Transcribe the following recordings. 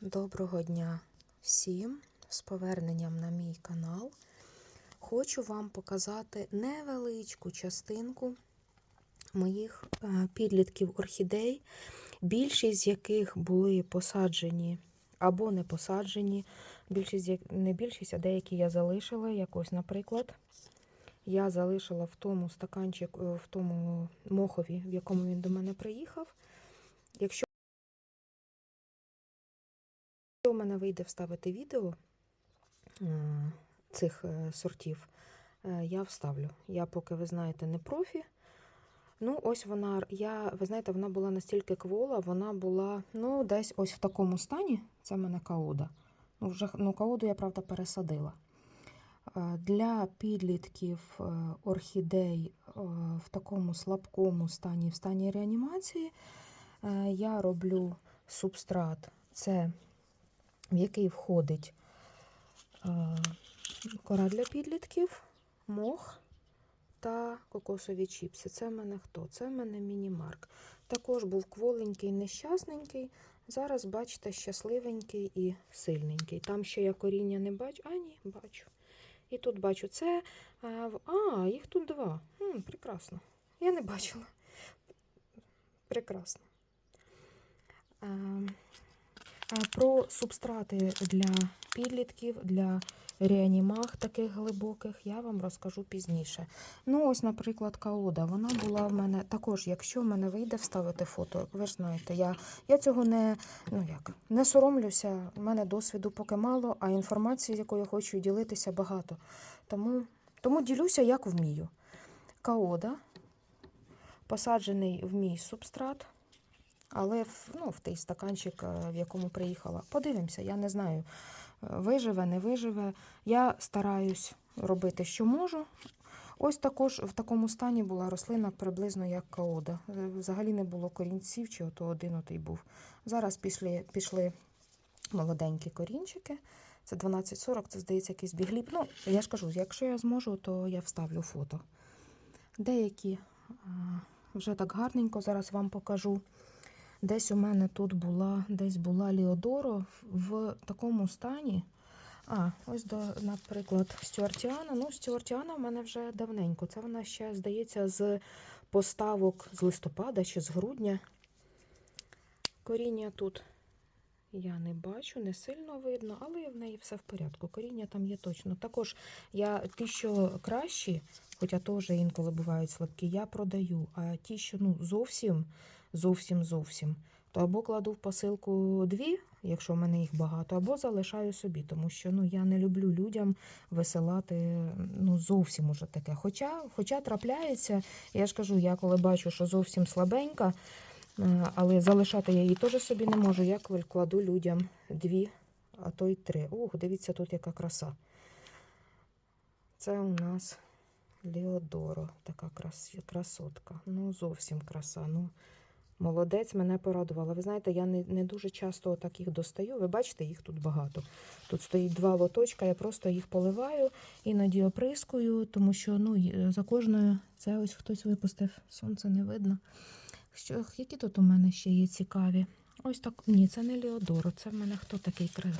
Доброго дня всім з поверненням на мій канал. Хочу вам показати невеличку частинку моїх е, підлітків орхідей, більшість з яких були посаджені або не посаджені. Більшість, не більшість, а деякі я залишила. Якось, наприклад, я залишила в тому стаканчику, в тому мохові, в якому він до мене приїхав. Якщо Якщо у мене вийде вставити відео е, цих е, сортів, е, я вставлю. Я поки, ви знаєте, не профі. Ну, ось вона, я, ви знаєте, вона була настільки квола, вона була ну, десь ось в такому стані. Це в мене каода. Ну, вже, ну, каоду я, правда, пересадила. Для підлітків орхідей в такому слабкому стані, в стані реанімації, я роблю субстрат. Це в який входить кора для підлітків, мох та кокосові чіпси. Це в мене хто? Це в мене мінімарк. Також був кволенький, нещасненький. Зараз, бачите, щасливенький і сильненький. Там ще я коріння не бачу. А, ні, бачу. І тут бачу це. А, їх тут два. М, прекрасно. Я не бачила. Прекрасно. Про субстрати для підлітків, для реанімах таких глибоких я вам розкажу пізніше. Ну, ось, наприклад, каода. Вона була в мене також, якщо в мене вийде вставити фото, ви ж знаєте, я, я цього не, ну як, не соромлюся. У мене досвіду поки мало, а інформації, якою я хочу ділитися, багато. Тому, тому ділюся, як вмію. Каода, посаджений в мій субстрат. Але в, ну, в той стаканчик, е, в якому приїхала. Подивимося, я не знаю, е, виживе, не виживе. Я стараюсь робити, що можу. Ось також в такому стані була рослина приблизно як каода. Е, Взагалі не було корінців, чи ото один отий був. Зараз пішли, пішли молоденькі корінчики. Це 1240, це здається якийсь бігліп. Ну, я ж кажу, якщо я зможу, то я вставлю фото. Деякі вже так гарненько зараз вам покажу. Десь у мене тут була, десь була Ліодоро в такому стані. А, ось, до, наприклад, Стюартіана. Ну, Стюартіана в мене вже давненько. Це вона ще, здається, з поставок з листопада чи з грудня. Коріння тут я не бачу, не сильно видно, але в неї все в порядку. Коріння там є точно. Також я ті, що кращі, хоча теж інколи бувають слабкі, я продаю. А ті, що ну, зовсім зовсім зовсім. То або кладу в посилку дві, якщо в мене їх багато, або залишаю собі, тому що ну, я не люблю людям висилати ну, зовсім уже таке. Хоча, хоча трапляється, я ж кажу, я коли бачу, що зовсім слабенька, е, але залишати я її теж собі не можу. Я кла- кладу людям дві, а то й три. Ох, дивіться, тут яка краса. Це у нас Леодоро, така крас... красотка. Ну, зовсім краса. Ну, Молодець мене порадувала. Ви знаєте, я не, не дуже часто так їх достаю. Ви бачите, їх тут багато. Тут стоїть два лоточка, я просто їх поливаю, іноді оприскую, тому що ну, за кожною це ось хтось випустив, сонце не видно. Що, які тут у мене ще є цікаві? Ось так. Ні, це не Леодоро, це в мене хто такий кра-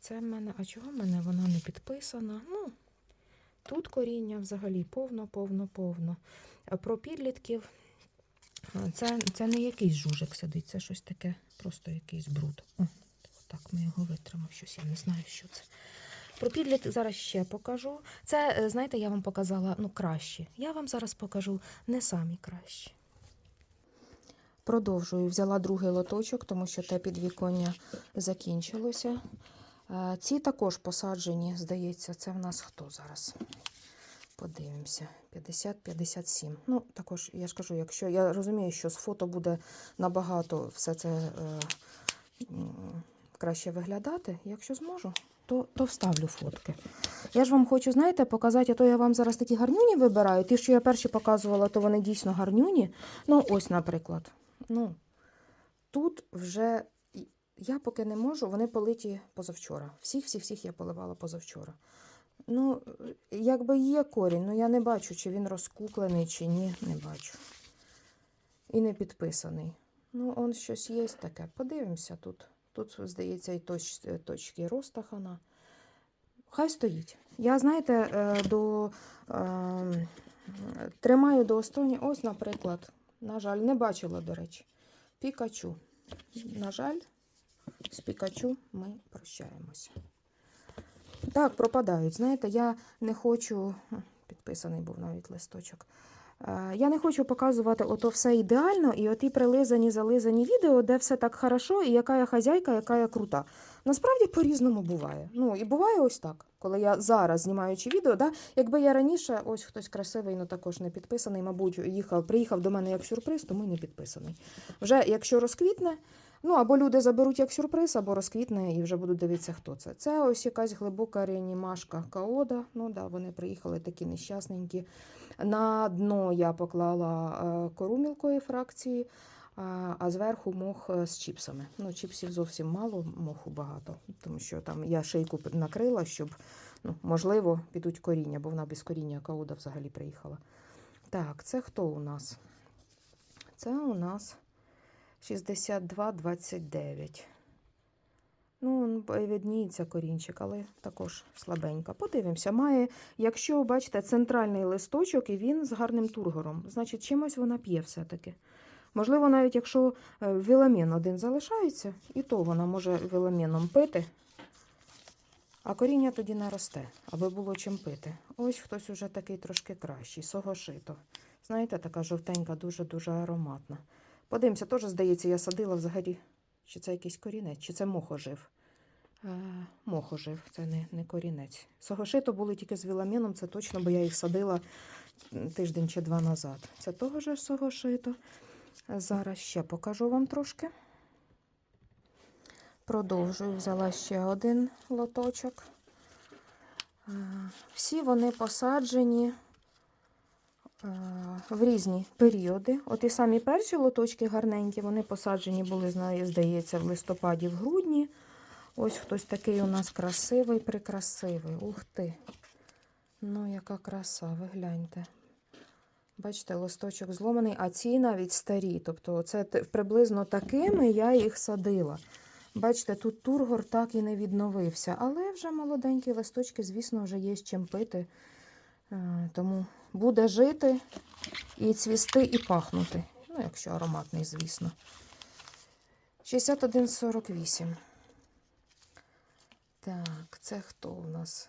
Це в мене, а чого в мене вона не підписана? Ну, тут коріння взагалі повно, повно, повно. Про підлітків Це, це не якийсь жужик сидить, це щось таке, просто якийсь бруд. О, так ми його витримо, щось я не знаю, що це. Про підліток зараз ще покажу. Це, е, знаєте, я вам показала ну, краще. Я вам зараз покажу не самі кращі. Продовжую. Взяла другий лоточок, тому що те підвіконня закінчилося. Е, Ці також посаджені, здається, це в нас хто зараз? Подивимося. 50-57. Ну, також, я ж кажу, якщо я розумію, що з фото буде набагато все це е, краще виглядати. Якщо зможу, то, то вставлю фотки. Я ж вам хочу, знаєте, показати, а то я вам зараз такі гарнюні вибираю. Ті, що я перші показувала, то вони дійсно гарнюні. Ну, ось, наприклад. Ну, тут вже я поки не можу, вони политі позавчора. Всіх-всіх-всіх я поливала позавчора. Ну, якби є корінь, ну я не бачу, чи він розкуклений, чи ні, не бачу. І не підписаний. Ну, он щось є таке. Подивимося тут. Тут, здається, і точ, точки Ростахана. Хай стоїть. Я, знаєте, е, до, е, тримаю до останнього. Ось, наприклад, на жаль, не бачила, до речі, Пікачу. На жаль, з Пікачу ми прощаємося. Так, пропадають. Знаєте, я не хочу. Підписаний був навіть листочок. Е, Я не хочу показувати ото все ідеально і оті прилизані, зализані відео, де все так хорошо, і яка я хазяйка, яка я крута. Насправді по-різному буває. Ну і буває ось так, коли я зараз знімаючи відео, да, якби я раніше, ось хтось красивий, ну також не підписаний, мабуть, їхав, приїхав до мене як сюрприз, тому й не підписаний. Вже якщо розквітне, ну або люди заберуть як сюрприз, або розквітне і вже будуть дивитися, хто це. Це ось якась глибока реанімашка Каода. Ну да, вони приїхали такі нещасненькі. На дно я поклала е, кору мілкої фракції, а, а зверху мох е, з чіпсами. Ну, чіпсів зовсім мало, моху багато, тому що там я шийку накрила, щоб, ну, можливо, підуть коріння, бо вона без коріння Кауда взагалі приїхала. Так, це хто у нас? Це у нас 62,29. Ну, видніється корінчик, але також слабенька. Подивимося. Має, якщо бачите, центральний листочок і він з гарним тургором, значить чимось вона п'є все-таки. Можливо, навіть якщо е, віламін один залишається, і то вона може віламіном пити, а коріння тоді не росте, аби було чим пити. Ось хтось уже такий трошки кращий, согошито. Знаєте, така жовтенька, дуже-дуже ароматна. Подивимося, теж, здається, я садила взагалі. Чи це якийсь корінець, чи це мохожив? Е, мохожив, це не, не корінець. Согошито були тільки з віламіном, це точно, бо я їх садила тиждень чи два назад. Це того ж согошито. Зараз ще покажу вам трошки. Продовжую, взяла ще один лоточок. Е, Всі вони посаджені в різні періоди. От і самі перші лоточки гарненькі, вони посаджені були, здається, в листопаді, в грудні. Ось хтось такий у нас красивий, прикрасивий. Ух ти! Ну, яка краса, ви гляньте. Бачите, листочок зломаний, а ці навіть старі. Тобто, це приблизно такими я їх садила. Бачите, тут тургор так і не відновився, але вже молоденькі листочки, звісно, вже є з чим пити. Е, Тому буде жити і цвісти, і пахнути. Ну, якщо ароматний, звісно. 61,48. Так, це хто у нас?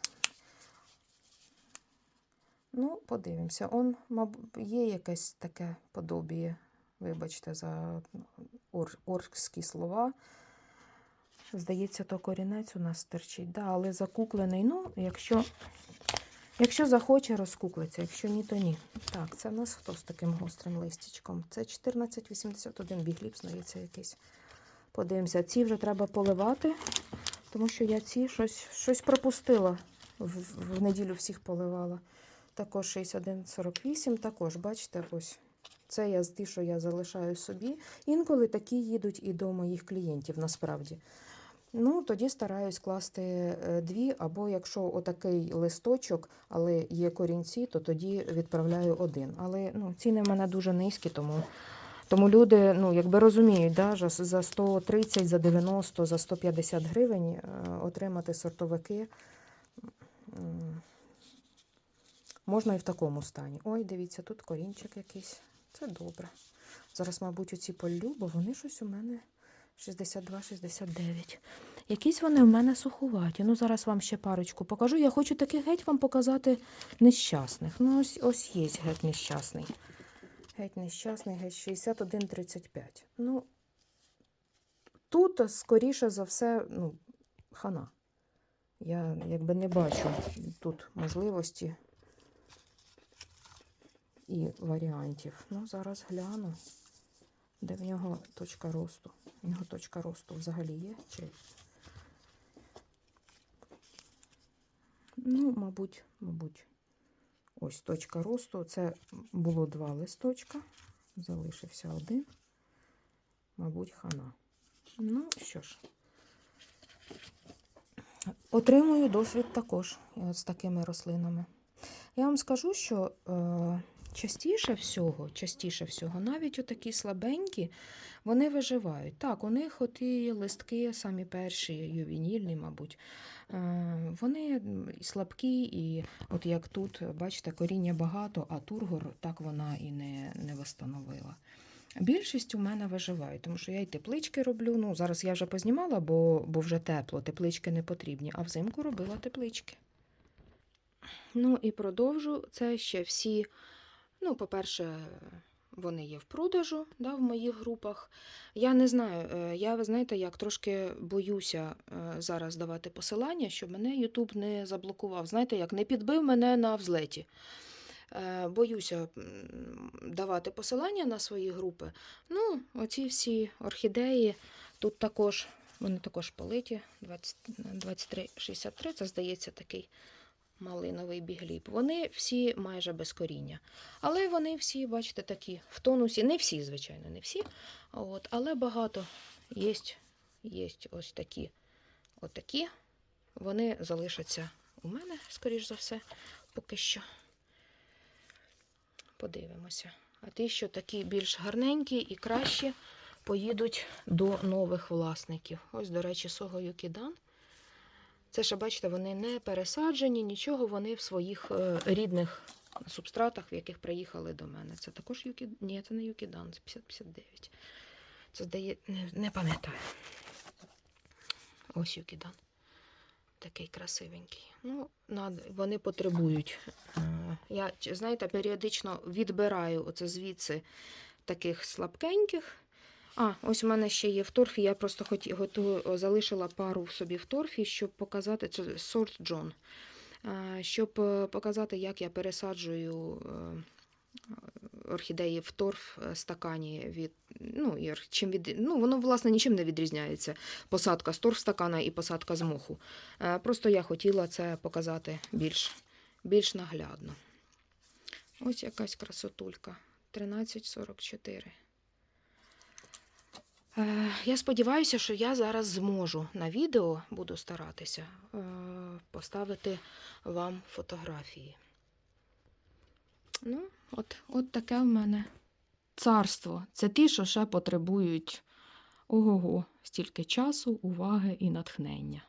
Ну, подивимося. Он, мабуть, є якесь таке подобіє. Вибачте за ор, слова. Здається, то корінець у нас терчить. Да, але закуклений. Ну, якщо, якщо захоче, розкуклиться. Якщо ні, то ні. Так, це в нас хто з таким гострим листячком? Це 1481 бігліп, здається, якийсь. Подивимося, ці вже треба поливати, тому що я ці щось, щось пропустила. В, в неділю всіх поливала. Також 61,48, також, бачите, ось. Це я ті, що я залишаю собі. Інколи такі їдуть і до моїх клієнтів, насправді. Ну, тоді стараюсь класти е, дві, або якщо отакий листочок, але є корінці, то тоді відправляю один. Але ну, ціни в мене дуже низькі, тому, тому люди ну, якби розуміють, да, за 130, за 90, за 150 гривень е, отримати сортовики можна і в такому стані. Ой, дивіться, тут корінчик якийсь. Це добре. Зараз, мабуть, оці полю, бо вони щось у мене 62-69. Якісь вони в мене сухуваті. Ну, зараз вам ще парочку покажу. Я хочу таких геть вам показати нещасних. Ну, ось ось є геть нещасний. Геть нещасний, геть 61,35. Ну, тут, скоріше за все, ну, хана. Я якби не бачу тут можливості і варіантів. Ну, зараз гляну, де в нього точка росту. У нього точка росту взагалі є? Чи... Ну, мабуть, мабуть. Ось точка росту. Це було два листочка. Залишився один. Мабуть, хана. Ну, що ж. Отримую досвід також з такими рослинами. Я вам скажу, що е, частіше всього, частіше всього, навіть отакі слабенькі, вони виживають. Так, у них от і листки, самі перші, ювенільні, мабуть. е, Вони слабкі, і от як тут, бачите, коріння багато, а тургор так вона і не, не встановила. Більшість у мене виживають, тому що я і теплички роблю. Ну, зараз я вже познімала, бо, бо вже тепло, теплички не потрібні, а взимку робила теплички. Ну і продовжу. Це ще всі. Ну, по-перше, вони є в продажу да, в моїх групах. Я не знаю, е, я, знаєте, як трошки боюся е, зараз давати посилання, щоб мене YouTube не заблокував. Знаєте, як не підбив мене на взлеті. Е, Боюся давати посилання на свої групи. Ну, оці всі орхідеї тут також, вони також политі 20, 2363, це здається такий малиновий бігліб. Вони всі майже без коріння. Але вони всі, бачите, такі в тонусі. Не всі, звичайно, не всі. От, але багато є, є ось такі. Отакі. Вони залишаться у мене, скоріш за все, поки що. Подивимося. А ті, що такі більш гарненькі і кращі, поїдуть до нових власників. Ось, до речі, Сого Юкідан. Це ще, бачите, вони не пересаджені, нічого, вони в своїх е, рідних субстратах, в яких приїхали до мене. Це також Юкі... Ні, це не Юкідан, це 5059. Це здає... не, не пам'ятаю. Ось Юкідан. Такий красивенький. Ну, вони потребують. е, Я, знаєте, періодично відбираю оце звідси таких слабкеньких. А, ось у мене ще є в торфі. Я просто хоті, готую, залишила пару в собі в торфі, щоб показати це сорт Джон. Щоб е, показати, як я пересаджую е, орхідеї в торф е, стакані від. Ну, чим від, ну, воно, власне, нічим не відрізняється. Посадка з торф стакана і посадка з моху. Просто я хотіла це показати більш, більш наглядно. Ось якась красотулька. 1344. Е, Я сподіваюся, що я зараз зможу на відео, буду старатися, е, поставити вам фотографії. Ну, от, от таке в мене царство. Це ті, що ще потребують ого-го, стільки часу, уваги і натхнення.